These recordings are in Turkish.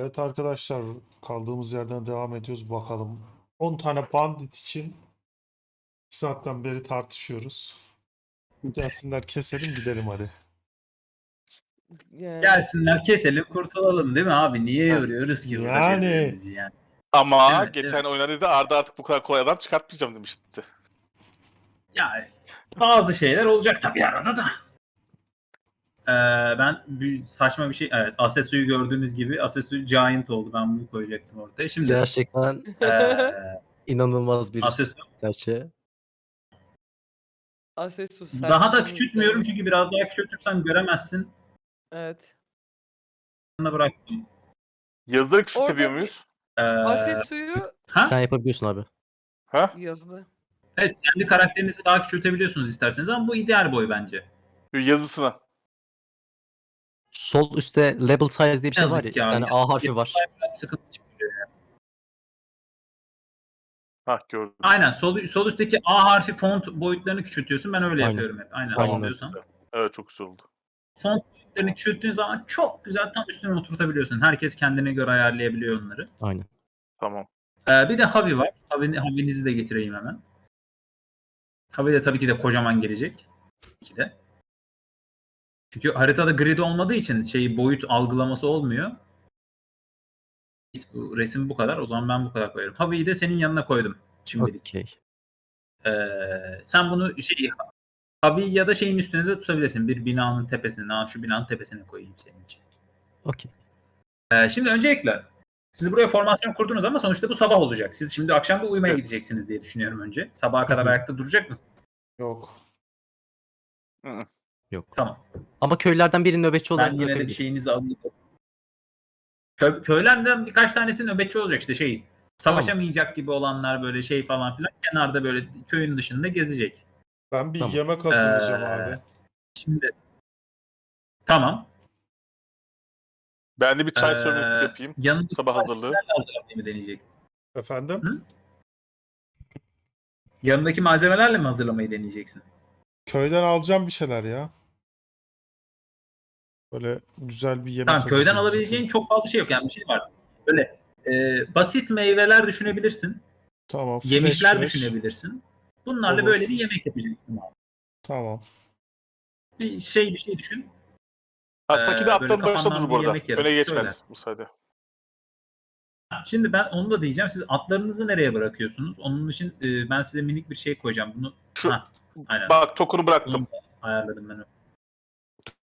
Evet arkadaşlar kaldığımız yerden devam ediyoruz bakalım. 10 tane bandit için 2 saatten beri tartışıyoruz. Gelsinler keselim gidelim hadi. Yani, Gelsinler keselim kurtulalım değil mi abi? Niye yoruyoruz ki Yani. yani? Ama Evet, geçen oyunda da Arda artık bu kadar kolay adam çıkartmayacağım demişti. Yani bazı şeyler olacak tabii arada da. Ee, ben bir saçma bir şey, evet Asesu'yu gördüğünüz gibi Asesu Giant oldu. Ben bunu koyacaktım ortaya. Şimdi Gerçekten ee, inanılmaz bir Asesu gerçeği. Asesus daha da küçültmüyorum miktarı. çünkü biraz daha küçültürsem göremezsin. Evet. Sana bıraktım. Yazıları küçültebiliyor Orada- muyuz? Ee, Asesu'yu ha? Sen yapabiliyorsun abi. Ha? yazılı. Evet kendi karakterinizi daha küçültebiliyorsunuz isterseniz ama bu ideal boy bence. Yazısına. Sol üstte label size diye bir şey Yazık var ya. ya. Yani A harfi var. Biraz sıkıntı çıkıyor. Ha gördüm. Aynen sol, sol üstteki A harfi font boyutlarını küçültüyorsun. Ben öyle Aynen. yapıyorum hep. Aynen, Aynen anlıyorsan. Evet çok güzel oldu. Font boyutlarını küçülttüğün zaman çok güzel tam üstüne oturtabiliyorsun. Herkes kendine göre ayarlayabiliyor onları. Aynen. Tamam. Ee, bir de Havi var. Havi, Havi'nizi de getireyim hemen. Havi de tabii ki de kocaman gelecek. İki de. Çünkü haritada grid olmadığı için şey boyut algılaması olmuyor. Bu resim bu kadar. O zaman ben bu kadar koyarım. Havi'yi de senin yanına koydum şimdilik. Okey. Ee, sen bunu şey Havi ya da şeyin üstüne de tutabilirsin. Bir binanın tepesine. Aa, şu binanın tepesine koyayım senin için. Okey. Ee, şimdi öncelikle siz buraya formasyon kurdunuz ama sonuçta bu sabah olacak. Siz şimdi akşam da uyumaya Evet. gideceksiniz diye düşünüyorum önce. Sabaha kadar Hı hı. ayakta duracak mısınız? Yok. Yok. Tamam. Ama köylerden birini nöbetçi olarak Ben yine de şeyinizi alayım. Kö- köylerden birkaç tanesi nöbetçi olacak işte şey. Savaşamayacak gibi olanlar böyle şey falan filan kenarda böyle köyün dışında gezecek. Ben bir Tamam. yemek hazırlayacağım Ee, abi. Şimdi tamam. Ben de bir çay Ee, servisi yapayım. Yanında Sabah hazırlığı. hazırlamayı mı deneyecek? Efendim? Hı? Yanındaki malzemelerle mi hazırlamayı deneyeceksin? Köyden alacağım bir şeyler ya. Böyle güzel bir yemek Tamam köyden alabileceğin çok fazla şey yok yani bir şey var. Böyle e, basit meyveler düşünebilirsin. Tamam. fresh Yemişler fresh. düşünebilirsin. Bunlarla Olur. böyle bir yemek yapacaksın abi. Tamam. Bir şey bir şey düşün. Ha, Saki de başında kafandan dur bir bu arada. yemek yarat, Öne geçmez söyle. bu sayede. Şimdi ben onu da diyeceğim. Siz atlarınızı nereye bırakıyorsunuz? Onun için e, ben size minik bir şey koyacağım. Bunu Şu Ha, aynen. bak tokunu bıraktım. ayarladım ben.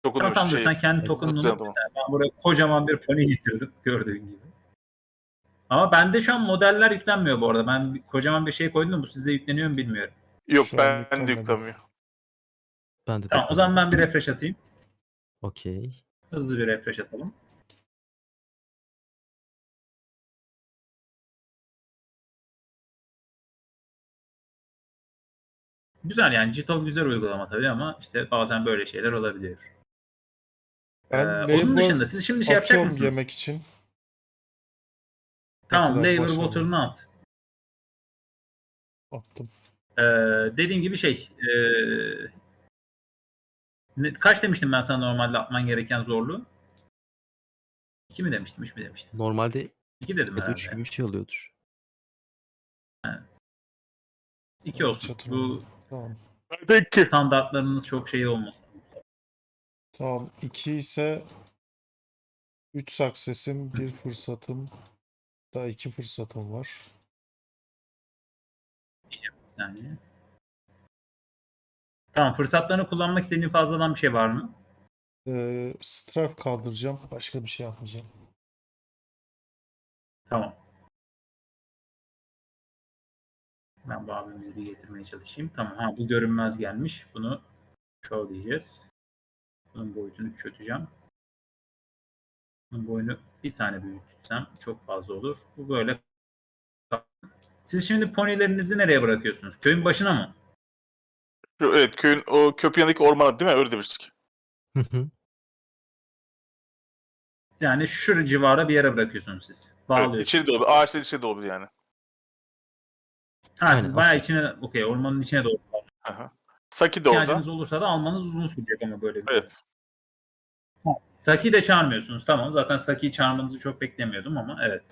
Tokunu Tamam tamam dur, şey. sen kendi tokenunu zıplayan unut. tamam. Ben buraya kocaman bir pony getirdim gördüğün gibi. Ama bende şu an modeller yüklenmiyor bu arada. Ben kocaman bir şey koydum bu sizde yükleniyor mu bilmiyorum. Yok Şu an ben de yüklenmedi. yüklemiyor. Ben de Tamam o zaman ben bir refresh atayım. Okey. Hızlı bir refresh atalım. Güzel yani Jitov güzel uygulama tabii ama işte bazen böyle şeyler olabiliyor. Ben Ee, onun dışında siz şimdi şey yapacak mısınız? yemek için. Tamam labor water'ını at. Attım. Ee, dediğim gibi şey ee, ne- kaç demiştim ben sana normalde atman gereken zorluğu? 2 mi demiştim 3 mü demiştim? Normalde 2 dedim herhalde. 3 gibi bir şey oluyordur. 2 olsun. Bu. Tamam. Hadi standartlarınız çok şey olmasın. Tamam. 2 ise 3 success'im, 1 fırsatım. Daha 2 fırsatım var. Bir saniye. Tamam fırsatlarını kullanmak istediğin fazladan bir şey var mı? Ee, strafe kaldıracağım. Başka bir şey yapmayacağım. Tamam. Ben bu abimizi bir getirmeye çalışayım. Tamam. Ha, bu görünmez gelmiş. Bunu show diyeceğiz. Bunun boyutunu küçülteceğim. Bunun boyunu bir tane büyütürsem çok fazla olur. Bu böyle. Siz şimdi ponilerinizi nereye bırakıyorsunuz? Köyün başına mı? Evet köyün o köprü yanındaki ormana değil mi? Öyle demiştik. Hı hı. Yani şu civara bir yere bırakıyorsunuz siz. Evet, Bağlıyorsunuz. içeri de olabilir. Ağaçların içeri de olabilir yani. Ha, siz Aynen, bayağı okey. içine, okey ormanın içine doğru. Aha. Saki de orada. İhtiyacınız olursa da almanız uzun sürecek ama böyle bir Evet. Saki de çağırmıyorsunuz. Tamam. Zaten Saki'yi çağırmanızı çok beklemiyordum ama evet.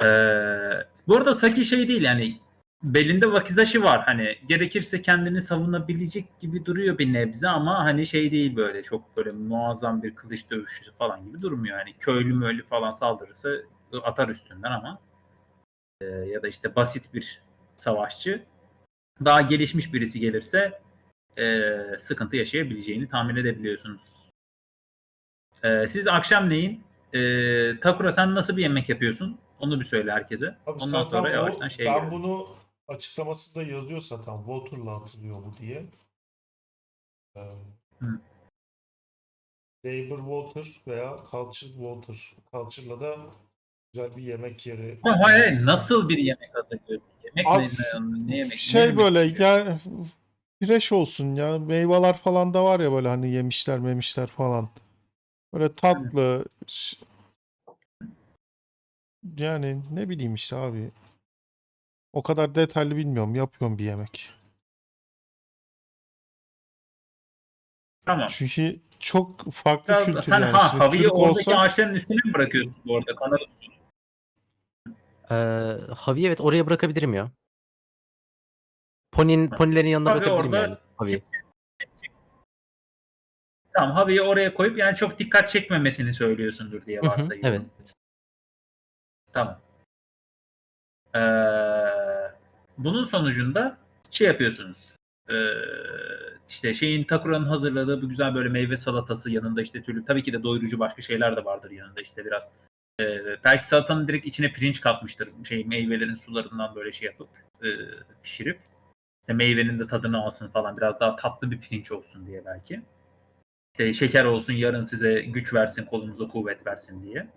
Ee, bu arada Saki şey değil yani belinde vakizaşı var. Hani gerekirse kendini savunabilecek gibi duruyor bir nebze ama hani şey değil böyle çok böyle muazzam bir kılıç dövüşçüsü falan gibi durmuyor. Yani köylü möylü falan saldırırsa atar üstünden ama e, ya da işte basit bir savaşçı daha gelişmiş birisi gelirse e, sıkıntı yaşayabileceğini tahmin edebiliyorsunuz. E, siz akşamleyin e, Takura sen nasıl bir yemek yapıyorsun? Onu bir söyle herkese. Abi Ondan sonra yavaştan şeye ben girelim. bunu açıklamasında yazıyor zaten. Water'la atılıyor bu diye. Ee, Hı. Labor Water veya Culture Water. Culture'la da güzel bir yemek yeri. Ama hayır, nasıl bir yemek hazırlıyorsun? Yemek Abi, ne, ne, ne yemek? ne Şey yemek böyle yapıyorsun? ya fresh olsun ya. Meyveler falan da var ya böyle hani yemişler memişler falan. Böyle tatlı. Yani ne bileyim işte abi. O kadar detaylı bilmiyorum. Yapıyorum bir yemek. Tamam. Çünkü çok farklı Biraz, kültür sen yani. ha, Şimdi havayı Türk oradaki olsa ağaçların üstüne mi bırakıyorsun bu arada? Kanalı Ee, Havi evet oraya bırakabilirim ya. Ponin, ponilerin yanına Havi bırakabilirim orada- yani. Havi. Tamam havayı oraya koyup yani çok dikkat çekmemesini söylüyorsundur diye Hı hı, varsayıyorum. evet. Tamam. Ee, bunun sonucunda şey yapıyorsunuz. Ee, işte şeyin Takura'nın hazırladığı bu güzel böyle meyve salatası yanında işte türlü tabii ki de doyurucu başka şeyler de vardır yanında işte biraz e, belki salatanın direkt içine pirinç katmıştır şey meyvelerin sularından böyle şey yapıp e, pişirip işte meyvenin de tadını alsın falan biraz daha tatlı bir pirinç olsun diye belki. İşte şeker olsun yarın size güç versin kolunuza kuvvet versin diye.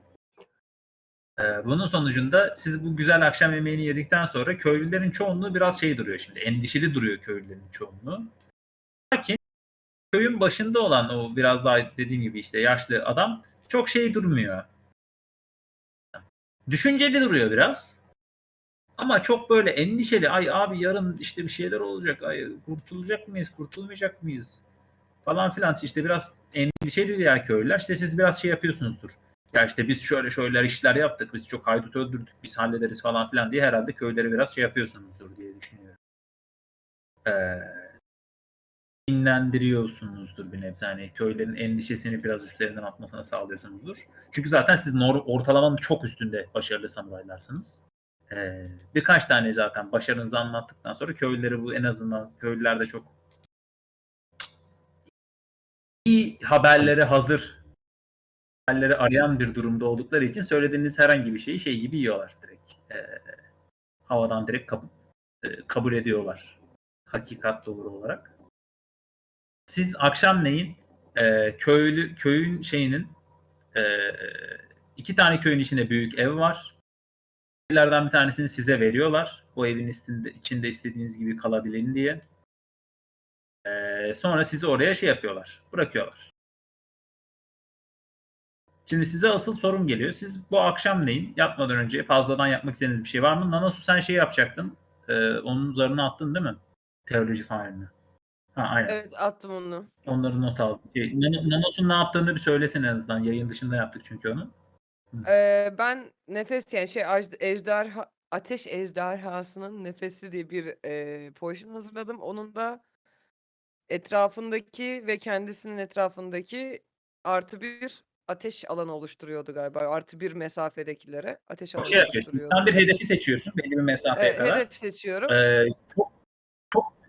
Ee, bunun sonucunda siz bu güzel akşam yemeğini yedikten sonra köylülerin çoğunluğu biraz şey duruyor şimdi. Endişeli duruyor köylülerin çoğunluğu. Lakin köyün başında olan o biraz daha dediğim gibi işte yaşlı adam çok şey durmuyor. Düşünceli duruyor biraz. Ama çok böyle endişeli. Ay abi yarın işte bir şeyler olacak. Ay kurtulacak mıyız? Kurtulmayacak mıyız? Falan filan. İşte biraz endişeli diğer köylüler. İşte siz biraz şey yapıyorsunuzdur ya işte biz şöyle şöyle işler yaptık, biz çok haydut öldürdük, biz hallederiz falan filan diye herhalde köyleri biraz şey yapıyorsunuzdur diye düşünüyorum. Ee, dinlendiriyorsunuzdur bir nebze. Hani köylerin endişesini biraz üstlerinden atmasına sağlıyorsunuzdur. Çünkü zaten siz ortalamanın çok üstünde başarılı samuraylarsınız. Ee, birkaç tane zaten başarınızı anlattıktan sonra köylüleri bu en azından köylüler de çok iyi haberlere hazır haberleri arayan bir durumda oldukları için söylediğiniz herhangi bir şeyi şey gibi yiyorlar direkt. Ee, havadan direkt kapıp e, kabul ediyorlar. Hakikat doğru olarak. Siz akşamleyin e, köylü köyün şeyinin e, iki tane köyün içinde büyük ev var. Evlerden bir tanesini size veriyorlar. O evin içinde, içinde istediğiniz gibi kalabilin diye. E, sonra sizi oraya şey yapıyorlar. Bırakıyorlar. Şimdi size asıl sorum geliyor. Siz bu akşamleyin yatmadan önce fazladan yapmak istediğiniz bir şey var mı? Nanasu sen şey yapacaktın. Ee, onun zarını attın değil mi? Teoloji failini. Ha aynen. Evet attım onu. Onları not aldım. Şey, Nan- Nanos'un ne yaptığını bir söylesin en azından. Yayın dışında yaptık çünkü onu. Ee, ben nefes yani şey aj- ejderha ateş ejderhasının nefesi diye bir e, potion hazırladım. Onun da etrafındaki ve kendisinin etrafındaki artı bir ateş alanı oluşturuyordu galiba. Artı bir mesafedekilere ateş Bir alanı şey yapıyorsun. oluşturuyordu. Sen bir hedefi seçiyorsun belli bir mesafeye Evet, kadar. hedef seçiyorum. Ee, çok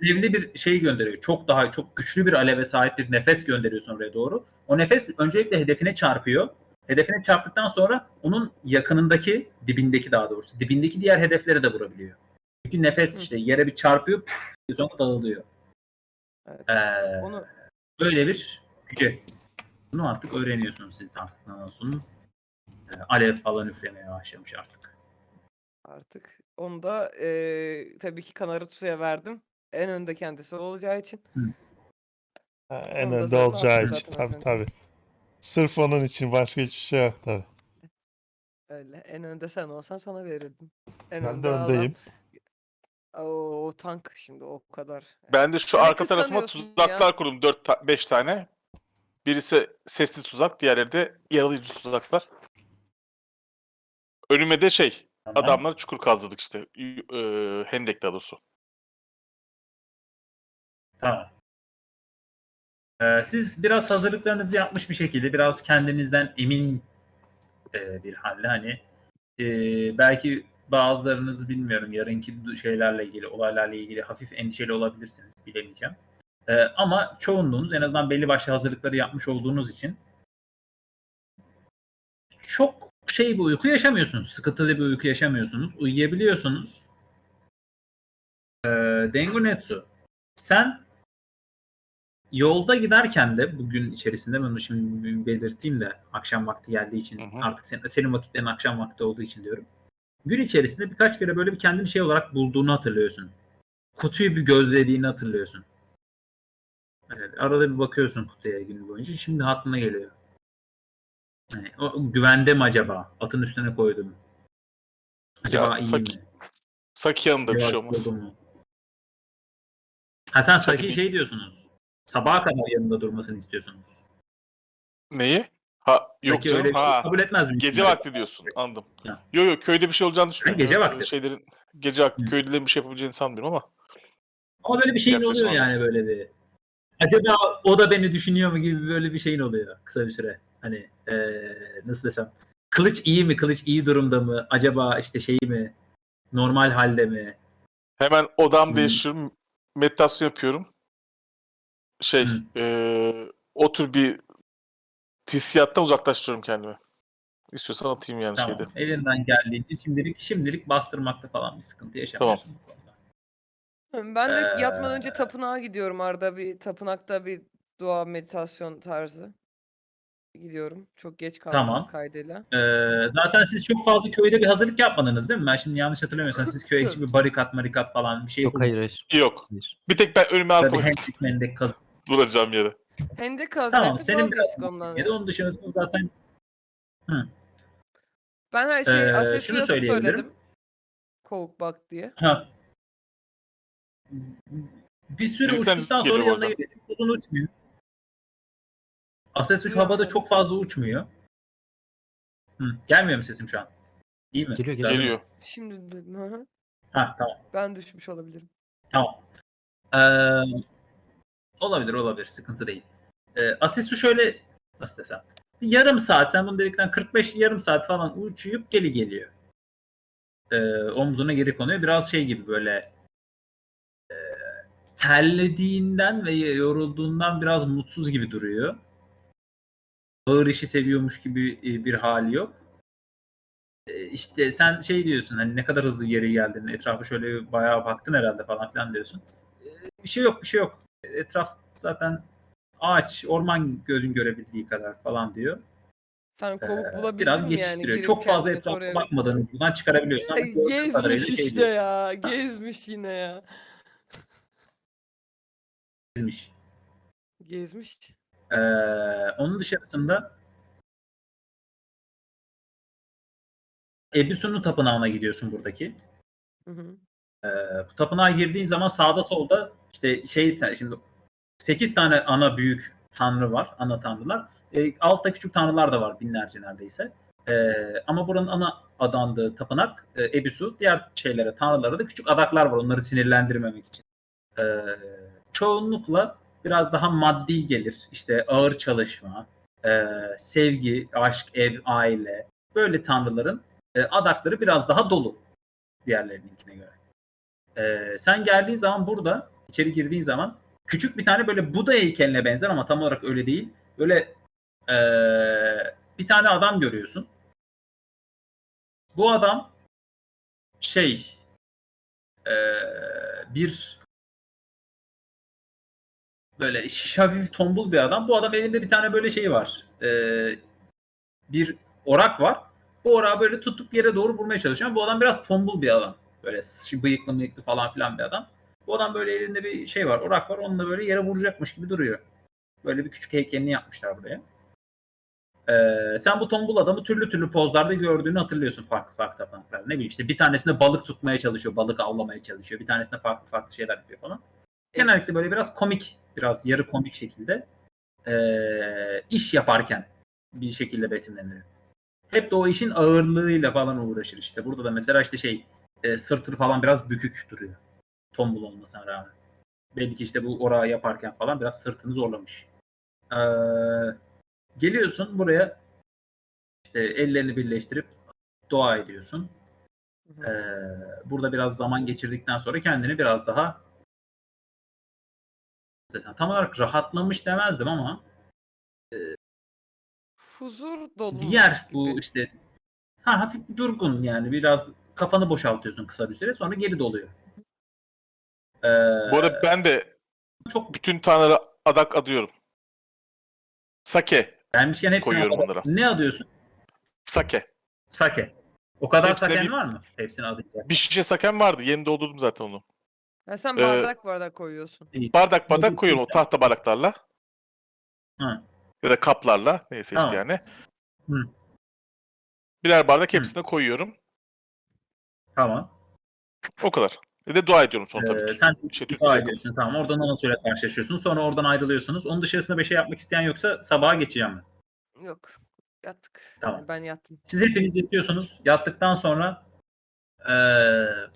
alevli bir şey gönderiyor. Çok daha çok güçlü bir aleve sahip bir nefes gönderiyorsun oraya doğru. O nefes öncelikle hedefine çarpıyor. Hedefine çarptıktan sonra onun yakınındaki, dibindeki daha doğrusu, dibindeki diğer hedeflere de vurabiliyor. Çünkü nefes işte yere bir çarpıyor, püf, sonra dağılıyor. Evet. Ee, Onu böyle bir güce. Bunu artık öğreniyorsunuz siz de artık Nanos'un e, alev falan üflemeye başlamış artık. artık onu da e, tabii ki Kanaratsu'ya verdim. En önde kendisi olacağı için. Ha, en Onu da önde zaten olacağı için zaten tabii tabii. Sırf onun için başka hiçbir şey yok tabii. Öyle. En önde sen olsan sana verirdim. En Ben önde de adam- öndeyim. Oo, o tank şimdi o kadar. Ben de şu Beni arka tarafıma kıskanıyorsun tuzaklar ya. kurdum 4 5 tane. Birisi sesli tuzak, diğerleri de yaralayıcı tuzaklar. Önüme de şey, Tamam. adamlar çukur kazdık işte. Y- eee, hendek daha doğrusu. Tamam. Ee, siz biraz hazırlıklarınızı yapmış bir şekilde, biraz kendinizden emin e, bir halle hani e, belki bazılarınız bilmiyorum yarınki şeylerle ilgili, olaylarla ilgili hafif endişeli olabilirsiniz, bilemeyeceğim. Ee, ama çoğunluğunuz en azından belli başlı hazırlıkları yapmış olduğunuz için çok şey bir uyku yaşamıyorsunuz, sıkıntılı bir uyku yaşamıyorsunuz, uyuyabiliyorsunuz. Ee, Dengunetsu, sen yolda giderken de bugün içerisinde ben onu şimdi belirteyim de akşam vakti geldiği için Hı hı. artık senin, senin vakitlerin akşam vakti olduğu için diyorum. Gün içerisinde birkaç kere böyle bir kendini şey olarak bulduğunu hatırlıyorsun. Kutuyu bir gözlediğini hatırlıyorsun. Evet, arada bir bakıyorsun kutuya gün boyunca. Şimdi aklına geliyor. Yani, o, güvende mi acaba? Atın üstüne koydum. Acaba Ya, iyi Saki- mi? Saki yanında bir şey olmaz. Ha sen Saki şey diyorsunuz. Sabaha kadar yanında durmasını istiyorsunuz. Neyi? Ha yok canım. öyle bir şey Ha. kabul etmez mi? Gece vakti diyorsun. Anladım. Ha. Yok yok köyde bir şey olacağını düşünmüyorum. gece ya. vakti. Şeylerin gece vakti Hı. köylülerin bir şey yapabileceğini sanmıyorum ama. Ama böyle bir şeyin oluyor yani böyle bir. Acaba o da beni düşünüyor mu gibi böyle bir şeyin oluyor kısa bir süre. Hani eee, nasıl desem. Kılıç iyi mi? Kılıç iyi durumda mı? Acaba işte şey mi? Normal halde mi? Hemen odam Hı. değiştiriyorum. Meditasyon yapıyorum. Şey, eee, o tür bir hissiyattan uzaklaştırıyorum kendimi. İstiyorsan atayım yani Tamam. şeyde. Elinden geldiğince şimdilik şimdilik bastırmakta falan bir sıkıntı yaşamıyorsun. bu konuda. Ben de Ee, yatmadan önce tapınağa gidiyorum arada bir tapınakta bir dua meditasyon tarzı. Gidiyorum. Çok geç kaldım Tamam. kaydıyla. Eee, zaten siz çok fazla köyde bir hazırlık yapmadınız değil mi? Ben şimdi yanlış hatırlamıyorsam siz köye hiç bir barikat marikat falan bir şey Yok hayır hayır. Yok. Bir tek ben Tabii arkamı hendek mendek. Duracağım yere. Hendek kazdı. Tamam senin biraz vazgeçtik ondan ya da onun dışında zaten Ben her şeyi Ee, Asesu'ya şunu söyleyebilirim. söyledim. Kovuk bak diye. Ha. Bir süre Bilsen uçtuktan sonra yanına geliyor. Uzun uçmuyor. Ases 3 Duyamıyorum. havada çok fazla uçmuyor. Hı, gelmiyor mu sesim şu an? İyi mi? Geliyor, geliyor. Geliyor. Şimdi duydum. hı hı. Ha tamam. Ben düşmüş olabilirim. Tamam. Ee, olabilir olabilir. Sıkıntı değil. Ee, Asesu şöyle nasıl desem. Yarım saat sen bunu dedikten 45 yarım saat falan uçuyup geri geliyor. Ee, omzuna geri konuyor. Biraz şey gibi böyle e, terlediğinden ve yorulduğundan biraz mutsuz gibi duruyor. Ağır işi seviyormuş gibi e, bir hali yok. E, işte sen şey diyorsun hani ne kadar hızlı geri geldin etrafa şöyle bayağı baktın herhalde falan filan diyorsun. E, bir şey yok bir şey yok. Etraf zaten ağaç, orman gözün görebildiği kadar falan diyor. Sen kovuk Ee, bulabildin biraz geçiştiriyor. yani? Çok fazla etrafa koruyabil- bakmadan buradan çıkarabiliyorsun. Gördüğün kadarıyla Gezmiş şey işte diyor, ya. Gezmiş yine ya. gezmiş. Gezmiş. Ee, onun dışarısında Ebisu'nun tapınağına gidiyorsun buradaki. Hı hı. Ee, bu tapınağa girdiğin zaman sağda solda işte şey şimdi 8 tane ana büyük tanrı var, ana tanrılar. Ee, altta küçük tanrılar da var binlerce neredeyse. Ee, ama buranın ana adandığı tapınak e, Ebisu. Diğer şeylere, tanrılara da küçük adaklar var onları sinirlendirmemek için. Ee, çoğunlukla biraz daha maddi gelir. İşte ağır çalışma, e, sevgi, aşk, ev, aile. Böyle tanrıların e, adakları biraz daha dolu diğerlerininkine göre. Ee, sen geldiğin zaman burada içeri girdiğin zaman küçük bir tane böyle Buda heykeline benzer ama tam olarak öyle değil. Böyle ee, bir tane adam görüyorsun. Bu adam şey ee, bir böyle şiş hafif tombul bir adam. Bu adam elinde bir tane böyle şey var. Ee, bir orak var. Bu orağı böyle tutup yere doğru vurmaya çalışıyor. Bu adam biraz tombul bir adam. Böyle bıyıklı mıyıklı falan filan bir adam. Bu adam böyle elinde bir şey var, orak var. Onunla böyle yere vuracakmış gibi duruyor. Böyle bir küçük heykelini yapmışlar buraya. Ee, sen bu tombul adamı türlü türlü pozlarda gördüğünü hatırlıyorsun farklı farklı tapınaklarda. Ne bileyim işte bir tanesinde balık tutmaya çalışıyor, balık avlamaya çalışıyor. Bir tanesinde farklı farklı şeyler yapıyor falan. Genellikle böyle biraz komik, biraz yarı komik şekilde eee, iş yaparken bir şekilde betimlenir. Hep de o işin ağırlığıyla falan uğraşır işte. Burada da mesela işte şey e, sırtı falan biraz bükük duruyor. Tombul olmasına rağmen. Belli ki işte bu orağı yaparken falan biraz sırtını zorlamış. Ee, geliyorsun buraya işte ellerini birleştirip dua ediyorsun. Ee, burada biraz zaman geçirdikten sonra kendini biraz daha tam olarak rahatlamış demezdim ama Huzur dolu bir yer bu gibi. işte ha, hafif bir durgun yani biraz kafanı boşaltıyorsun kısa bir süre sonra geri doluyor. Ee, Bu arada ben de çok bütün tanrılara adak adıyorum. Sake. beğenmişken hepsini koyuyorum al- onlara. Ne adıyorsun? Sake. Sake. O kadar Hepsine saken bir- var mı? Hepsini adayacak. Bir şişe sakem vardı. Yeni doldurdum zaten onu. Ha, sen Ee, bardak bardak koyuyorsun. Bardak bardak koyuyorum o tahta bardaklarla. Hı. Ya da kaplarla. Neyse işte Tamam. yani. Hı. Birer bardak Hı. hepsine koyuyorum. Tamam. O kadar. Bir de dua ediyorum sonra Ee, tabii. sen Şey, dua ediyorsun. Tamam. Oradan ona söyle karşılaşıyorsun. Sonra oradan ayrılıyorsunuz. Onun dışarısında bir şey yapmak isteyen yoksa sabaha geçeceğim ben. Yok. Yattık. Tamam. Ben yattım. Siz hepiniz yatıyorsunuz. Yattıktan sonra eee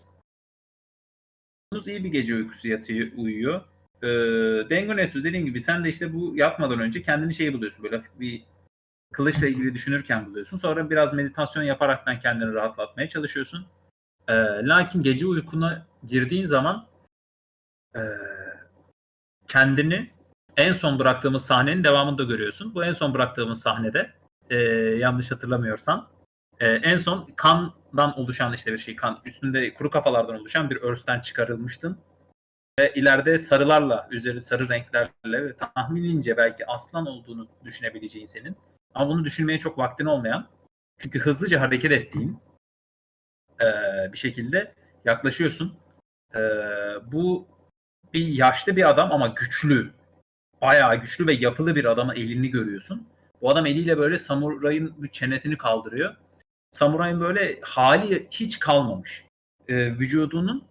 iyi bir gece uykusu yatıyor, uyuyor. Eee Dengonetsu dediğim gibi sen de işte bu yatmadan önce kendini şey buluyorsun böyle bir kılıçla ilgili düşünürken buluyorsun. Sonra biraz meditasyon yaparaktan kendini rahatlatmaya çalışıyorsun. Eee, lakin gece uykuna girdiğin zaman eee, kendini en son bıraktığımız sahnenin devamında görüyorsun. Bu en son bıraktığımız sahnede eee, yanlış hatırlamıyorsam ee, en son kandan oluşan işte bir şey kan üstünde kuru kafalardan oluşan bir örsten çıkarılmıştın ve ileride sarılarla üzeri sarı renklerle ve tahminince belki aslan olduğunu düşünebileceğin senin ama bunu düşünmeye çok vaktin olmayan çünkü hızlıca hareket ettiğin eee, bir şekilde yaklaşıyorsun. Eee, bu bir yaşlı bir adam ama güçlü bayağı güçlü ve yapılı bir adamın elini görüyorsun. Bu adam eliyle böyle samurayın çenesini kaldırıyor. Samurayın böyle hali hiç kalmamış. Ee, vücudunun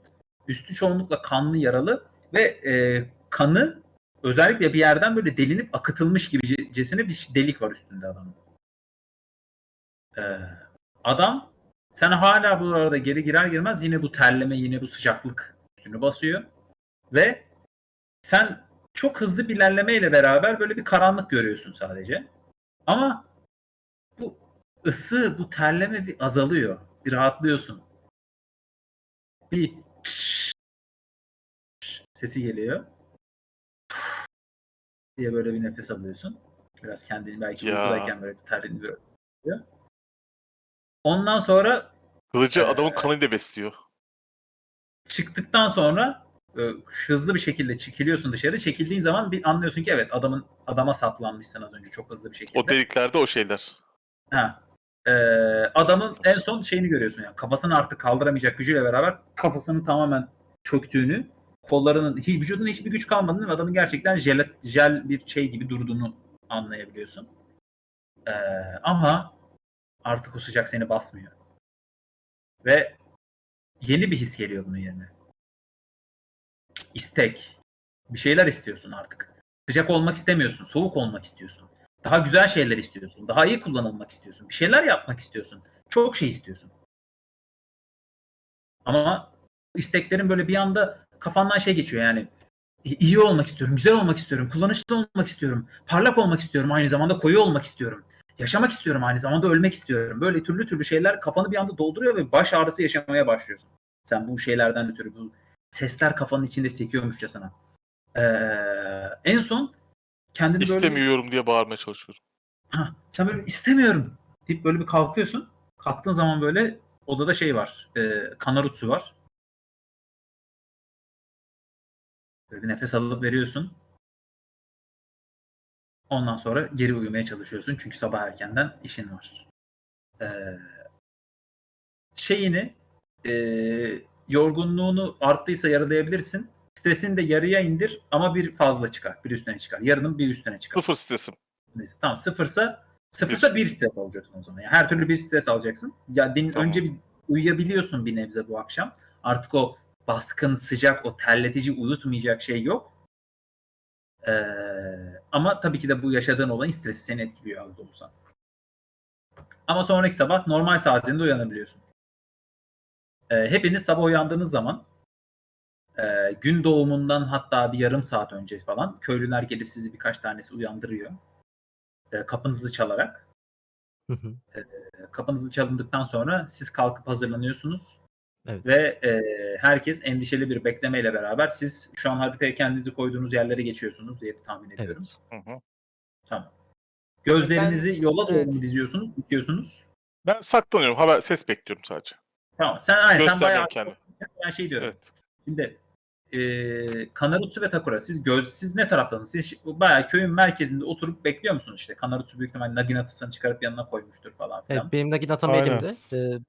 üstü çoğunlukla kanlı yaralı ve e, kanı özellikle bir yerden böyle delinip akıtılmış gibicesine bir delik var üstünde adamın. Ee, adam sen hala bu arada geri girer girmez yine bu terleme yine bu sıcaklık üstünü basıyor ve sen çok hızlı bir ilerlemeyle beraber böyle bir karanlık görüyorsun sadece. Ama bu ısı, bu terleme bir azalıyor. Bir rahatlıyorsun. Bir sesi geliyor. diye böyle bir nefes alıyorsun. Biraz kendini belki uykudayken böyle terlediğini görüyor. Ondan sonra Kılıcı Ee, adamın kanıyla besliyor. çıktıktan sonra e, hızlı bir şekilde çekiliyorsun dışarı. Çekildiğin zaman bir anlıyorsun ki evet adamın adama saplanmışsın az önce çok hızlı bir şekilde. O deliklerde o şeyler. Ha. Ee, adamın en son şeyini görüyorsun yani kafasını artık kaldıramayacak gücüyle beraber kafasının tamamen çöktüğünü, kollarının hiç vücudunda hiçbir güç kalmadığını ve adamın gerçekten jel, jel bir şey gibi durduğunu anlayabiliyorsun. Ee, ama artık o sıcak seni basmıyor. Ve yeni bir his geliyor bunun yerine. İstek. Bir şeyler istiyorsun artık. Sıcak olmak istemiyorsun, soğuk olmak istiyorsun. Daha güzel şeyler istiyorsun. Daha iyi kullanılmak istiyorsun. Bir şeyler yapmak istiyorsun. Çok şey istiyorsun. Ama isteklerin böyle bir anda kafandan şey geçiyor yani. İyi olmak istiyorum, güzel olmak istiyorum, kullanışlı olmak istiyorum, parlak olmak istiyorum, aynı zamanda koyu olmak istiyorum. Yaşamak istiyorum, aynı zamanda ölmek istiyorum. Böyle türlü türlü şeyler kafanı bir anda dolduruyor ve baş ağrısı yaşamaya başlıyorsun. Sen bu şeylerden ötürü bu sesler kafanın içinde sekiyormuşçasına. Ee, en son kendini böyle İstemiyorum diye bağırmaya çalışıyorum. Ha, sen böyle istemiyorum deyip böyle bir kalkıyorsun. Kalktığın zaman böyle odada şey var. E, kanarutsu var. Böyle bir nefes alıp veriyorsun. Ondan sonra geri uyumaya çalışıyorsun. Çünkü sabah erkenden işin var. E, şeyini e, yorgunluğunu arttıysa yaralayabilirsin. Stresini de yarıya indir ama bir fazla çıkar. Bir üstüne çıkar. Yarının bir üstüne çıkar. Sıfır stresim. Neyse tamam sıfırsa sıfırsa bir stres alacaksın o zaman. Yani her türlü bir stres alacaksın. Ya din, Tamam. önce bir uyuyabiliyorsun bir nebze bu akşam. Artık o baskın, sıcak, o terletici, uyutmayacak şey yok. Ee, ama tabii ki de bu yaşadığın olayın stresi seni etkiliyor az da olsa. Ama sonraki sabah normal saatinde uyanabiliyorsun. Ee, hepiniz sabah uyandığınız zaman e, gün doğumundan hatta bir yarım saat önce falan köylüler gelip sizi birkaç tanesi uyandırıyor. E, kapınızı çalarak. Hı hı. E, kapınızı çalındıktan sonra siz kalkıp hazırlanıyorsunuz. Evet. Ve e, herkes endişeli bir beklemeyle beraber siz şu an haritaya kendinizi koyduğunuz yerlere geçiyorsunuz diye tahmin ediyorum. Evet. Hı hı. Tamam. Gözlerinizi yola doğru evet. mu diziyorsunuz, dikiyorsunuz? Ben saklanıyorum. Haber ses bekliyorum sadece. Tamam. Sen aynen sen Göstermiyorum bayağı kendimi. ben şey diyorum. Evet. Şimdi e, Kanarutsu ve Takura siz göz siz ne taraftasınız? Siz şi- bayağı köyün merkezinde oturup bekliyor musunuz işte? Kanarutsu büyük ihtimalle Naginata'sını çıkarıp yanına koymuştur falan filan. Evet benim Naginatam Aynen. elimde. Ee,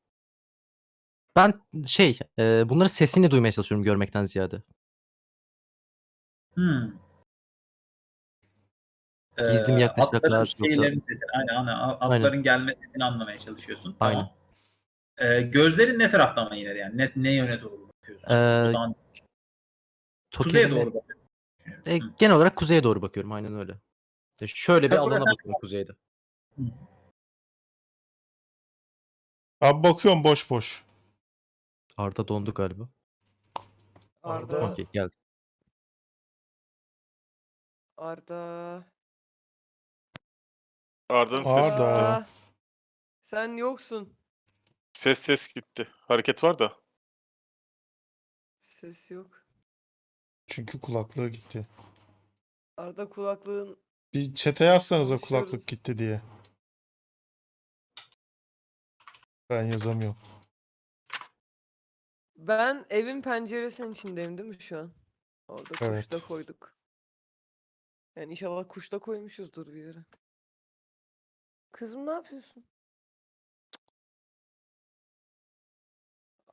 ben şey e, bunların sesini duymaya çalışıyorum görmekten ziyade. Hmm. Gizli mi Ee, yaklaşacaklar atların yoksa- şeylerin sesini, aynen, aynen, a- Aynen. atların gelme sesini anlamaya çalışıyorsun. Aynen. Tamam. Ee, gözlerin ne tarafta ama yine yani ne, ne yöne doğru bakıyorsun? Ee, Buradan kuzeye Tokyo'ya doğru bakıyorsun. E, Hı. genel olarak kuzeye doğru bakıyorum aynen öyle. E, Şöyle bir alana sen- bakıyorum kuzeyde. Abi bakıyorum boş boş. Arda dondu galiba. Arda. Okey geldi. Arda. Arda'nın sesi Arda. gitti. Arda. Sen yoksun. Ses ses gitti. Hareket var da. Ses yok. Çünkü kulaklığı gitti. Arda kulaklığın Bir çete yazsanıza Konuşuyoruz. kulaklık gitti diye. Ben yazamıyorum. Ben evin penceresinin içindeyim değil mi şu an? Orada kuş Evet. da koyduk. Yani inşallah kuş da koymuşuzdur bir yere. Kızım ne yapıyorsun?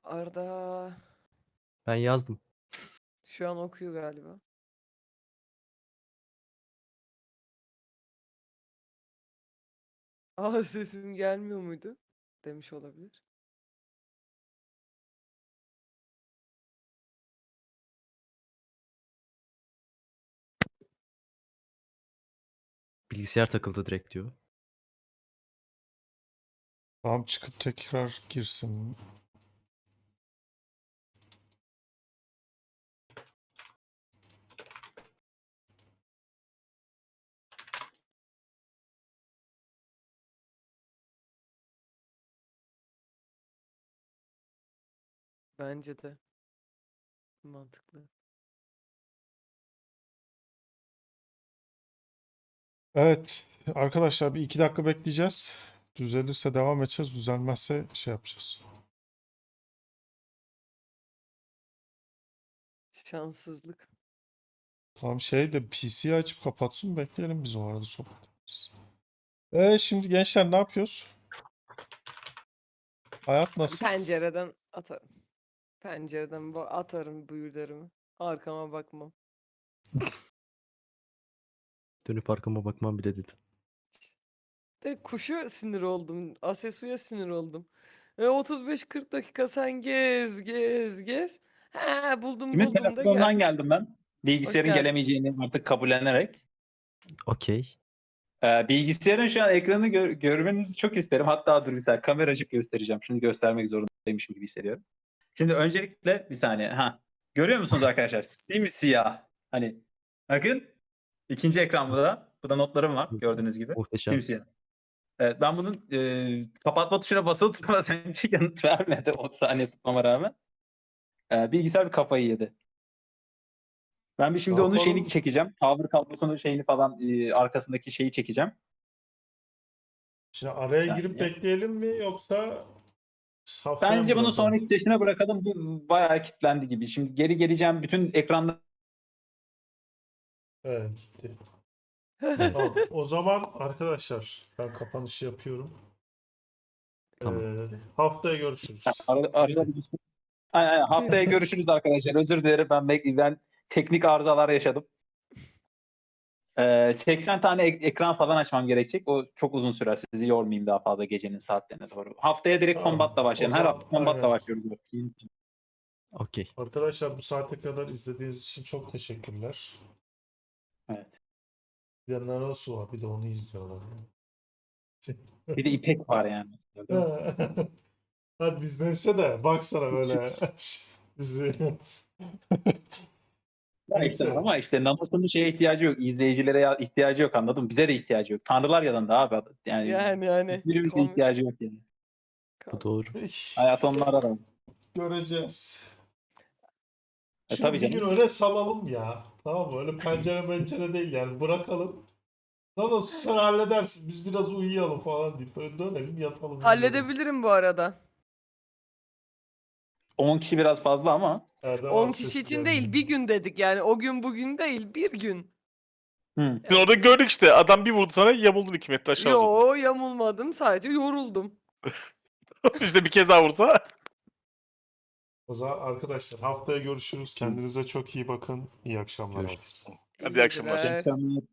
Arda Ben yazdım. şu an okuyor galiba. Aa sesim gelmiyor muydu? Demiş olabilir. Bilgisayar takıldı direkt diyor. Tamam çıkıp tekrar girsin. Bence de. Mantıklı. Evet arkadaşlar bir iki dakika bekleyeceğiz. Düzelirse devam edeceğiz. Düzelmezse şey yapacağız. Şanssızlık. Tamam şey de PC'yi açıp kapatsın bekleyelim biz o arada sohbet ederiz. Ee, şimdi gençler ne yapıyoruz? Hayat nasıl? Pencereden atarım. Pencereden ba- atarım buyurlarımı. Arkama bakmam. Dönüp arkama bakmam bile dedi. De kuşa sinir oldum. Asesu'ya sinir oldum. E, 35-40 dakika sen gez gez gez. He buldum Kimin buldum da telefonundan gel. geldim ben. Bilgisayarın geldin. gelemeyeceğini artık kabullenerek. Okey. Ee, bilgisayarın şu an ekranını gör- görmenizi çok isterim. Hatta dur bir saniye kamera açıp göstereceğim. Şimdi göstermek zorundaymışım gibi hissediyorum. Şimdi öncelikle bir saniye. Ha. Görüyor musunuz arkadaşlar? Simsiyah. Hani bakın ikinci ekran bu da. Bu da notlarım var gördüğünüz gibi. Muhteşem. Simsiyah. Evet, ben bunun e, kapatma tuşuna basılı tutmaz önce yanıt vermedi 10 saniye tutmama rağmen. E, bilgisayar bir kafayı yedi. Ben bir şimdi onun şeyini çekeceğim. Power kablosunun şeyini falan e, arkasındaki şeyi çekeceğim. Şimdi araya Yani- girip bekleyelim mi yoksa haftaya Bence bunu sonraki sesine bırakalım. Bu bayağı kilitlendi gibi. Şimdi geri geleceğim bütün ekranda Evet gitti. Tamam. O zaman arkadaşlar ben kapanışı yapıyorum. Tamam. Ee, haftaya görüşürüz. Arada, arada bir düşün- Aynen, aynen. Haftaya görüşürüz arkadaşlar. Özür dilerim ben, ben teknik arızalar yaşadım. Ee, 80 tane ek- ekran falan açmam gerekecek. O çok uzun sürer. Sizi yormayayım daha fazla gecenin saatlerine doğru. Haftaya direkt Tamam. kombatla başlayalım. Her hafta kombatla başlıyoruz. Okey. Arkadaşlar bu saate kadar izlediğiniz için çok teşekkürler. Evet. Bir de Narasu var. Bir de onu izliyorlar. Bir de İpek var yani. Hadi biz neyse de baksana böyle bizi. Ya Neyse. ama işte Nanos'un şeye ihtiyacı yok. izleyicilere ya- ihtiyacı yok anladın mı? Bize de ihtiyacı yok. Tanrılar yanında abi. Yani, Yani yani. hiçbirimize kom- ihtiyacı yok yani. Bu doğru. Hayat onlara da. Göreceğiz. E, Şunu tabii bir gün canım. öyle salalım ya. Tamam mı? Öyle pencere pencere değil yani. Bırakalım. Nanos sen halledersin. Biz biraz uyuyalım falan deyip böyle dönelim yatalım. Halledebilirim bu arada. 10 kişi biraz fazla ama. Erdem 10 abi kişi için geldi. değil bir gün dedik yani. O gün bugün değil bir gün. Hı. Şimdi orada gördük işte adam bir vurdu sana yamuldun iki metre aşağı. Yo yamulmadım sadece yoruldum. işte bir kez daha vursa. O zaman arkadaşlar haftaya görüşürüz. Kendinize çok iyi bakın. İyi akşamlar. Görüşürüz. Hadi iyi akşamlar. geceler. Akşamlar.